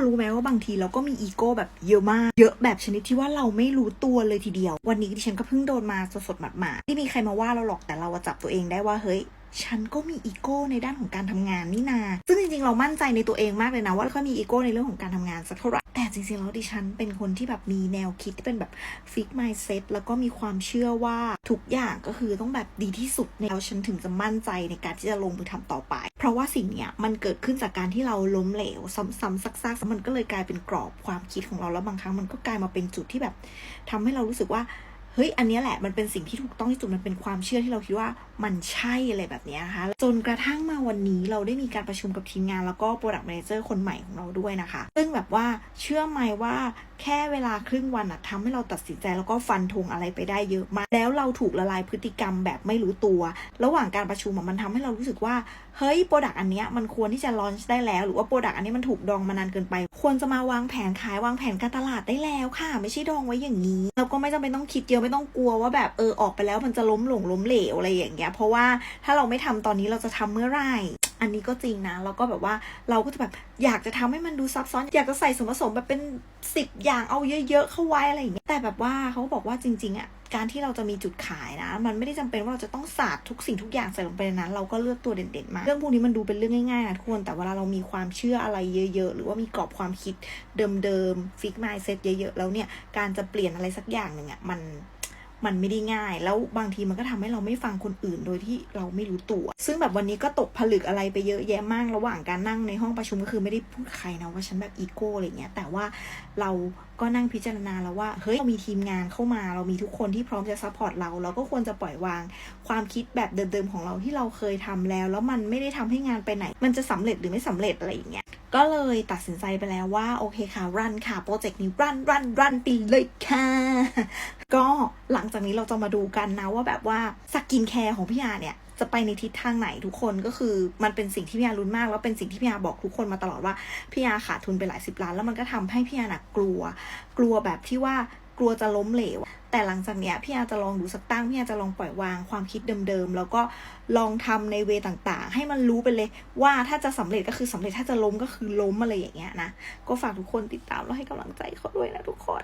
รู้ไหมว่าบางทีเราก็มีอีโก้แบบเยอะมาก เยอะแบบชนิดที่ว่าเราไม่รู้ตัวเลยทีเดียว วันนี้ดิฉันก็เพิ่งโดนมาสดๆหมาดๆที่มีใครมาว่าเราหรอกแต่เราจับตัวเองได้ว่าเฮ้ยฉันก็มีอีโก้ในด้านของการทำงานนี่นา ซึ่งจริงๆ เรามั่นใจในตัวเองมากเลยนะ ว่าเราก็มีอีโก้ในเรื่องของการทำงานสักเท่าไหร่ แต่จริงๆ แล้วดิฉันเป็นคนที่แบบมีแนวคิดที่เป็นแบบฟิกไมซ์เซ็ตแล้วก็มีความเชื่อว่าทุกอย่างก็คือต้องแบบดีที่สุดแล้วฉันถึงจะมั่นใจในการที่จะลงมือทำต่อไป เพราะว่าสิ่งเนี้ยมันเกิดขึ้นจากการที่เราล้มเหลว ซ้ำๆซักๆมันก็เลยกลายเป็นกรอบความคิดของเราแล้วบางครั้งมันก็กลายมาเป็นจุดที่แบบทำให้เรารู้สึกว่า เฮ้ยอันนี้แหละมันเป็นสิ่งที่ถูกต้องที่สุดมันเป็นความเชื่อที่เราคิดว่ามันใช่อะไรแบบนี้นะคะ จนกระทั่งมาวันนี้เราได้มีการประชุมกับทีมงานแล้วก็ Product Manager คนใหม่ของเราด้วยนะคะ ซึ่งแบบว่าเชื่อไหมว่า แค่เวลาครึ่งวันอะทำให้เราตัดสินใจแล้วก็ฟันธงอะไรไปได้เยอะมาก แล้วเราถูกละลายพฤติกรรมแบบไม่รู้ตัว ระหว่างการประชุมมันทำให้เรารู้สึกว่า เฮ้ยโปรดักต์อันเนี้ยมันควรที่จะลอนช์ได้แล้ว หรือว่าโปรดักต์อันนี้มันถูกดองมานานเกินไป ควรจะมาวางแผนขายวางแผนการตลาดได้แล้วค่ะ ไม่ใช่ดองไว้อย่างนี้ เราก็ไม่จำเป็นต้องคิดเยอะไม่ต้องกลัวว่าแบบเออออกไปแล้วมันจะล้มหลงล้มเหลวอะไรอย่างเงี้ย เพราะว่าถ้าเราไม่ทำตอนนี้เราจะทำเมื่อไหร่ อันนี้ก็จริงนะแล้วก็แบบว่าเราก็จะแบบอยากจะทำให้มันดูซับซ้อน อยากจะใส่ส่วนผสมแบบเป็นสิบอย่างเอาเยอะๆเข้าไว้อะไรอย่างเงี้ยแต่แบบว่าเขาบอกว่าจริง ๆอะการที่เราจะมีจุดขายนะ มันไม่ได้จำเป็นว่าเราจะต้องสาดทุกสิ่งทุกอย่างใส่ลงไปในนั้น เราก็เลือกตัวเด่นๆมา เรื่องพวกนี้มันดูเป็นเรื่องง่ายๆนะทุกคน แต่เวลาเรามีความเชื่ออะไรเยอะ ๆ หรือว่ามีกรอบความคิดเดิมๆฟิกไมซ์เซตเยอะๆ แล้วเนี่ย การจะเปลี่ยนอะไรสักอย่างหนึ่งอะมัน มันไม่ได้ง่าย แล้วบางทีมันก็ทำให้เราไม่ฟังคนอื่นโดยที่เราไม่รู้ตัว ซึ่งแบบวันนี้ก็ตกผลึกอะไรไปเยอะแยะมากระหว่างการนั่งในห้องประชุมก็คือไม่ได้พูดใครนะว่าฉันแบบอีโก้อะไรเงี้ยแต่ว่าเราก็นั่งพิจารณาแล้วว่าเฮ้ยเรามีทีมงานเข้ามา เรามีทุกคนที่พร้อมจะซัพพอร์ตเรา เราก็ควรจะปล่อยวางความคิดแบบเดิมๆของเราที่เราเคยทำแล้ว แล้วมันไม่ได้ทำให้งานไปไหน มันจะสำเร็จหรือไม่สำเร็จอะไรอย่างเงี้ย ก็เลยตัดสินใจไปแล้วว่า โอเคค่ะ รันค่ะ โปรเจกต์นี้รันรันรันไปเลยค่ะ ก็หลังจากนี้เราจะมาดูกันนะว่าแบบว่าสกินแคร์ของพี่อาเนี่ยจะไปในทิศทางไหนทุกคนก็คือมันเป็นสิ่งที่พี่อารุนมาก แล้วเป็นสิ่งที่พี่อาบอกทุกคนมาตลอดว่าพี่อาขาดทุนไปหลายสิบล้าน แล้วมันก็ทำให้พี่อาหนักกลัว กลัวแบบที่ว่า ลัวจะล้มเหลว แต่หลังจากเนี้ยพี่อาจจะลองดูสักตั้งพี่อาจจะลองปล่อยวางความคิดเดิมๆ แล้วก็ลองทำในเวต่างๆ ให้มันรู้ไปเลยว่าถ้าจะสำเร็จก็คือสำเร็จถ้าจะล้มก็คือล้มอะไรอย่างเงี้ยนะ ก็ฝากทุกคนติดตามแล้วให้กำลังใจเขาด้วยนะทุกคน